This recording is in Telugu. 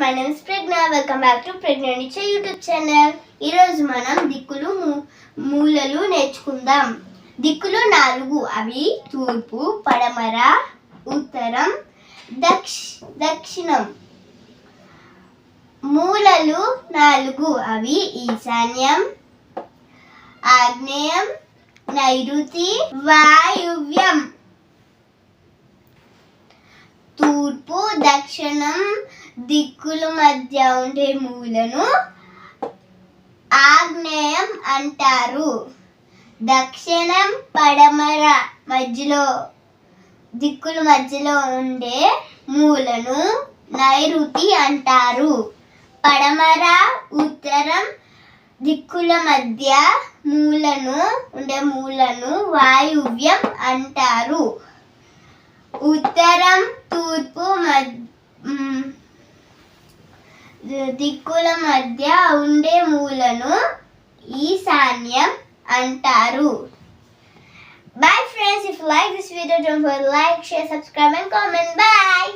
My name is Pragna welcome back to Pragna నిచ్చే యూట్యూబ్ ఛానల్ ఈరోజు మనం దిక్కులు మూ- మూలలు నేర్చుకుందాం. దిక్కులు నాలుగు అవి తూర్పు పడమర ఉత్తరం దక్ష దక్షిణం. మూలలు నాలుగు అవి ఈశాన్యం ఆగ్నేయం నైరుతి వాయువ్యం. తూర్పు దక్షిణం దిక్కుల మధ్య ఉండే మూలను ఆగ్నేయం అంటారు. దక్షిణం పడమర మధ్యలో దిక్కుల మధ్యలో ఉండే మూలను నైరుతి అంటారు. పడమర ఉత్తరం దిక్కుల మధ్య మూలను ఉండే మూలను వాయువ్యం అంటారు. ఉత్తరం తూర్పు మధ్య దిక్కుల మధ్య ఉండే మూలను ఈశాన్యం అంటారు. Bye friends if like this video don't for like share subscribe and comment bye